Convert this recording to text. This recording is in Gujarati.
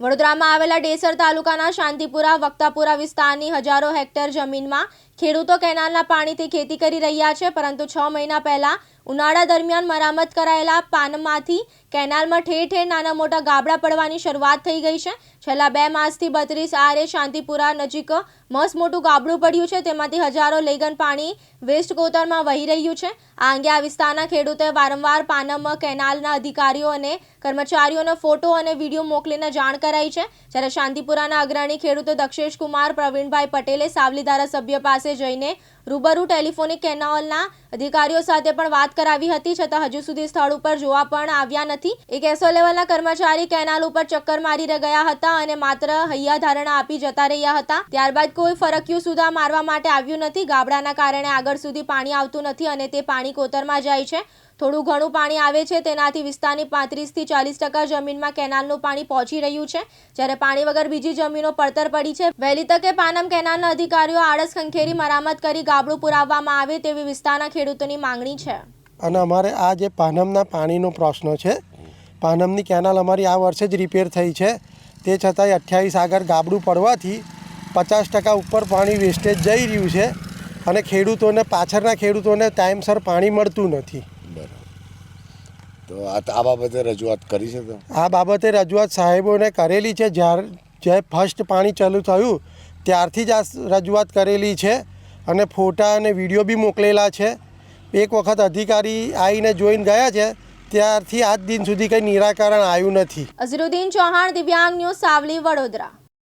વડોદરામાં આવેલા ડેસર તાલુકાના શાંતિપુરા વક્તાપુરા વિસ્તારની હજારો હેક્ટર જમીનમાં ખેડૂતો કેનાલના પાણીથી ખેતી કરી રહ્યા છે, પરંતુ છ મહિના પહેલા ઉનાળા દરમિયાન મરામત કરાયેલા પાનમાંથી કેનાલમાં ઠેર ઠેર નાના મોટા ગાબડા પડવાની શરૂઆત થઈ ગઈ છે. છેલ્લા બે માસથી બત્રીસ આરે શાંતિપુરા નજીક મસ્ત મોટું ગાબડું પડ્યું છે, તેમાંથી હજારો લેગન પાણી વેસ્ટ કોતરમાં વહી રહ્યું છે. આ અંગે આ વિસ્તારના ખેડૂતોએ વારંવાર પાનમ કેનાલના અધિકારીઓ અને કર્મચારીઓનો ફોટો અને વીડિયો મોકલીને જાણ કરાઈ છે. જ્યારે શાંતિપુરાના અગ્રણી ખેડૂતો દક્ષેશ કુમાર પ્રવીણભાઈ પટેલે સાવલી ધારાસભ્ય પાસે જઈને રૂબરૂ ટેલિફોનિક કેનાલના અધિકારીઓ સાથે પણ વાત કરાવી હતી, છતાં હજુ સુધી સ્થળ ઉપર જોવા પણ આવ્યા નથી. એક એસો લેવલના કર્મચારી કેનાલ ઉપર ચક્કર મારી ગયા હતા અને માત્ર હૈયા ધારણા આપી જતા રહ્યા હતા. ત્યારબાદ કોઈ ફરક્યું સુધા મારવા માટે આવ્યું નથી. ગાબડાના કારણે આગળ સુધી પાણી આવતું નથી અને તે પાણી કોતરમાં જાય છે. થોડું ઘણું પાણી આવે છે, તેનાથી વિસ્તારની પાંત્રીસથી ચાલીસ ટકા જમીનમાં કેનાલનું પાણી પહોંચી રહ્યું છે. જ્યારે પાણી વગર બીજી જમીનો પડતર પડી છે. વહેલી તકે પાનમ કેનાલના અધિકારીઓ આળસ ખંખેરી મરામત કરી ગાબડું પુરાવવામાં આવે તેવી વિસ્તારના ખેડૂતોની માંગણી છે. અને અમારે આ જે પાનમના પાણીનો પ્રશ્ન છે પાનમની કેનાલ અમારી આ વર્ષે જ રિપેર થઈ છે. તે છતાંય અઠ્યાવીસ આગળ ગાબડું પડવાથી પચાસ ટકા ઉપર પાણી વેસ્ટેજ જઈ રહ્યું છે અને ખેડૂતોને પાછળના ખેડૂતોને ટાઈમસર પાણી મળતું નથી. બરાબર. તો આ આ બાબતે રજૂઆત કરી છે આ બાબતે રજૂઆત સાહેબોને કરેલી છે. જ્યારે જે ફર્સ્ટ પાણી ચાલુ થયું ત્યારથી જ આ રજૂઆત કરેલી છે અને ફોટા અને વીડિયો બી મોકલેલા છે. એક વખત અધિકારી આવીને જોઈને ગયા છે, ત્યારથી આજ દિન સુધી કંઈ નિરાકરણ આવ્યું નથી. અઝરુદ્દીન ચૌહાણ, દિવ્યાંગ ન્યૂઝ, સાવલી, વડોદરા.